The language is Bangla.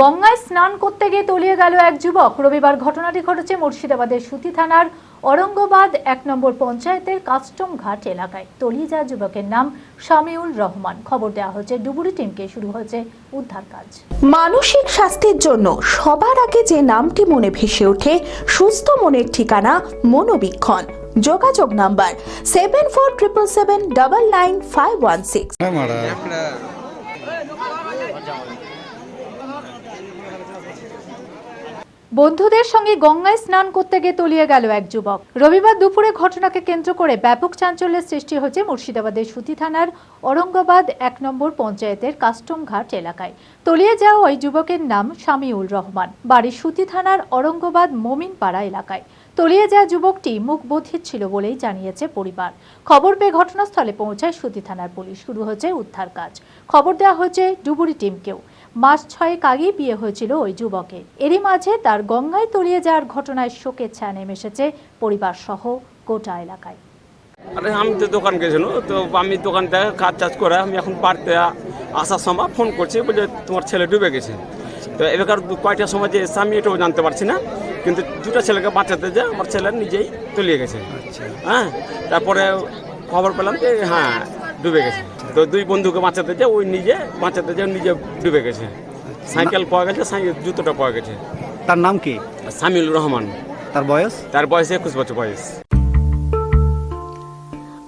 গঙ্গায় স্নান করতে গিয়ে তলিয়ে গেল এক যুবক। রবিবার ঘটনাটি ঘটেছে মুর্শিদাবাদের সুতি থানার অরঙ্গবাদ এক নম্বর পঞ্চায়েতের কাস্টম ঘাট এলাকায়। তলিয়ে যাওয়া যুবকের নাম শামিউল রহমান। খবর দেওয়া হয়েছে ডুবুরি টিমকে শুরু হয়েছে উদ্ধার কাজ। মানসিক স্বাস্থ্যের জন্য সবার আগে যে নামটি মনে ভেসে ওঠে সুস্থ মনের ঠিকানা মনোবীক্ষণ। যোগাযোগ number seven four triple seven double nine five one six হ্যাঁ মারা বন্ধুদের সঙ্গে গঙ্গায় স্নান করতে গিয়ে তলিয়ে গেল এক যুবক। রবিবার দুপুরে ঘটনাকে কেন্দ্র করে ব্যাপক চাঞ্চল্যের সৃষ্টি হয়েছে মুর্শিদাবাদের সুতি থানার অরঙ্গাবাদ এক নম্বর পঞ্চায়েতের কাস্টম ঘাট এলাকায়। তলিয়ে যাওয়া ওই যুবকের নাম শামিউল রহমান। বাড়ি সুতি থানার অরঙ্গাবাদ মোমিনপাড়া এলাকায়। তলিয়ে যাওয়া যুবকটি মুখ বধির ছিল বলেই জানিয়েছে পরিবার। খবর পেয়ে ঘটনাস্থলে পৌঁছায় সুতি থানার পুলিশ। শুরু হয়েছে উদ্ধার কাজ। খবর দেওয়া হয়েছে ডুবুরি টিমকেও। মাস ছয়েক আগেই বিয়ে হয়েছিল ওই যুবকের। এরই মাঝে তার গঙ্গায় তলিয়ে যাওয়ার ঘটনায় শোকের ছায়া নেমে এসেছে পরিবার সহ গোটা এলাকায়। আরে, আমি তো দোকান গেছিল, তো আমি দোকান থেকে কাজ টাজ করে আমি এখন আ- আসার সময় ফোন করছি বলে তোমার ছেলে ডুবে গেছে। তো এবার কয়টার সময় যে আমি এটাও জানতে পারছি না। কিন্তু দুটো ছেলেকে বাঁচাতে যে আমার ছেলে নিজেই তলিয়ে গেছে। হ্যাঁ? তারপরে খবর পেলাম যে হ্যাঁ ডুবে গেছে। তো দুই বন্ধুকে বাঁচাতে যে ওই নিজে বাঁচাতে যে নিজে ডুবে গেছে। সাইকেল পাওয়া গেছে সাইকেল জুতোটা পাওয়া গেছে। তার নাম কি? সামিউল রহমান। তার বয়স? তার বয়স একুশ বছর বয়স।